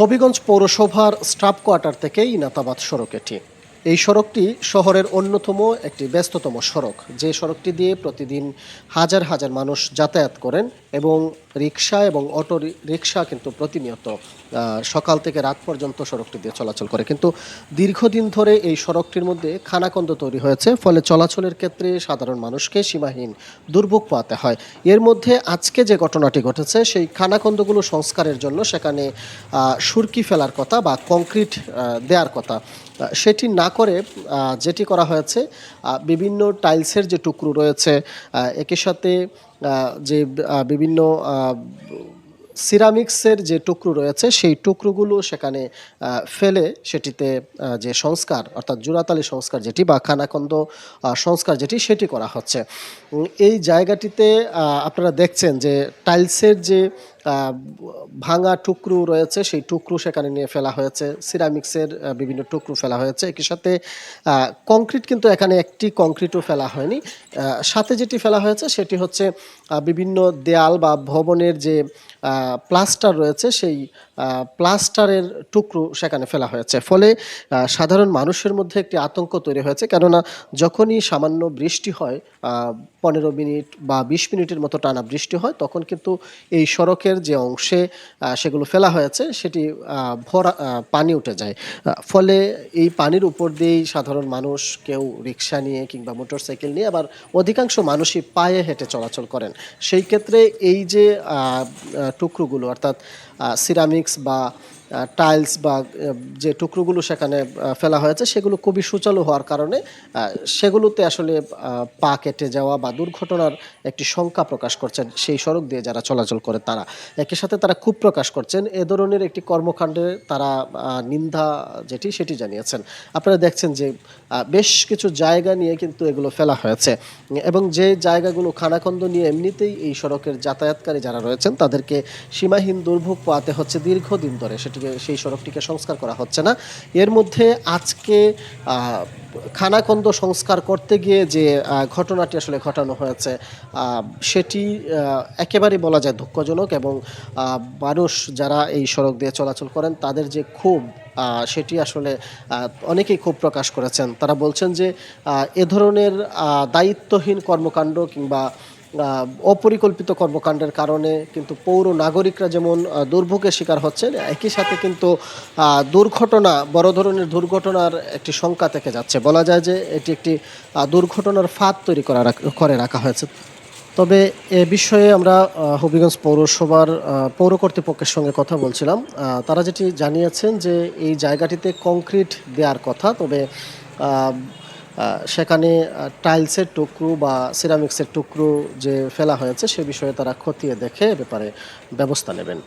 হবিগঞ্জ পৌরসভার staff quarter থেকে ইনাতাবাদ সড়ক এটি। এই সড়কটি শহরের অন্যতম একটি ব্যস্ততম সড়ক। যে সড়কটি দিয়ে প্রতিদিন হাজার হাজার মানুষ যাতায়াত করেন এবং রিক্সা এবং অটো রিক্সা কিন্তু প্রতিনিয়ত সকাল থেকে রাত পর্যন্ত সড়কটি দিয়ে চলাচল করে। কিন্তু দীর্ঘদিন ধরে এই সড়কটির মধ্যে খানাকন্দ তৈরি হয়েছে, ফলে চলাচলের ক্ষেত্রে সাধারণ মানুষকে সীমাহীন দুর্ভোগ পাতে হয়। এর মধ্যে আজকে যে ঘটনাটি ঘটেছে, সেই খানাকন্দগুলো সংস্কারের জন্য সেখানে সুরকি ফেলার কথা বা কংক্রিট দেওয়ার কথা সেটি না করে যেটি করা হয়েছে বিভিন্ন টাইলসের যে টুকরো রয়েছে একই সাথে যে বিভিন্ন সিরামিক্সের যে টুকরো রয়েছে, সেই টুকরোগুলো সেখানে ফেলে সেটিতে যে সংস্কার, অর্থাৎ জুরাতালি সংস্কার যেটি বা খানাকন্দ সংস্কার যেটি, সেটি করা হচ্ছে। এই জায়গাটিতে আপনারা দেখছেন যে টাইলসের যে ভাঙা টুকরো রয়েছে, সেই টুকরো সেখানে নিয়ে ফেলা হয়েছে। সিরামিক্সের বিভিন্ন টুকরো ফেলা হয়েছে। একই সাথে কংক্রিট কিন্তু এখানে একটি কংক্রিটও ফেলা হয়নি। সাথে যেটি ফেলা হয়েছে, সেটি হচ্ছে বিভিন্ন দেয়াল বা ভবনের যে প্লাস্টার রয়েছে, সেই প্লাস্টারের টুকরো সেখানে ফেলা হয়েছে। ফলে সাধারণ মানুষের মধ্যে একটি আতঙ্ক তৈরি হয়েছে। কেননা, যখনই সামান্য বৃষ্টি হয় পনেরো মিনিট বা বিশ মিনিটের মতো টানা বৃষ্টি হয়, তখন কিন্তু এই সড়কের যে অংশে সেগুলো ফেলা হয়েছে, সেটি ভরা পানি উঠে যায়। ফলে এই পানির উপর দিয়েই সাধারণ মানুষ কেউ রিক্সা নিয়ে কিংবা মোটরসাইকেল নিয়ে আবার অধিকাংশ মানুষই পায়ে হেঁটে চলাচল করেন। সেই ক্ষেত্রে এই যে টুকরোগুলো, অর্থাৎ সিরামিক্স বা টাইলস বা যে টুকরোগুলো সেখানে ফেলা হয়েছে, সেগুলো খুবই সুচালু হওয়ার কারণে সেগুলোতে আসলে পা কেটে যাওয়া বা দুর্ঘটনার একটি শঙ্কা প্রকাশ করছেন সেই সড়ক দিয়ে যারা চলাচল করে তারা। একই সাথে তারা খুব প্রকাশ করছেন। এ ধরনের একটি কর্মকাণ্ডে তারা নিন্দা যেটি সেটি জানিয়েছেন। আপনারা দেখছেন যে বেশ কিছু জায়গা নিয়ে কিন্তু এগুলো ফেলা হয়েছে। এবং যে জায়গাগুলো খানাখন্দ নিয়ে এমনিতেই এই সড়কের যাতায়াতকারী যারা রয়েছেন, তাদেরকে সীমাহীন দুর্ভোগ পোয়াতে হচ্ছে দীর্ঘদিন ধরে। সেটিকে, সেই সড়কটিকে সংস্কার করা হচ্ছে না। এর মধ্যে আজকে খানাকন্দ সংস্কার করতে গিয়ে যে ঘটনাটি আসলে ঘটানো হয়েছে সেটি একেবারেই বলা যায় দুঃখজনক এবং মানুষ যারা এই সড়ক দিয়ে চলাচল করেন, তাদের যে ক্ষোভ সেটি আসলে অনেকেই ক্ষোভ প্রকাশ করেছেন। তারা বলছেন যে এ ধরনের দায়িত্বহীন কর্মকাণ্ড কিংবা অপরিকল্পিত কর্মকাণ্ডের কারণে কিন্তু পৌর নাগরিকরা যেমন দুর্ভোগের শিকার হচ্ছেন, একই সাথে কিন্তু দুর্ঘটনা, বড় ধরনের দুর্ঘটনার একটি শঙ্কা থেকে যাচ্ছে। বলা যায় যে এটি একটি দুর্ঘটনার ফাঁদ তৈরি করা করে রাখা হয়েছে। তবে এ বিষয়ে আমরা হবিগঞ্জ পৌরসভার পৌর কর্তৃপক্ষের সঙ্গে কথা বলছিলাম। তারা যেটি জানিয়েছেন যে এই জায়গাটিতে কংক্রিট দেওয়ার কথা, তবে সেখানে টাইলসের টুকরো বা সিরামিক্সের টুকরো যে ফেলা হয়েছে, সে বিষয়ে তারা খতিয়ে দেখে ব্যাপারে ব্যবস্থা নেবেন।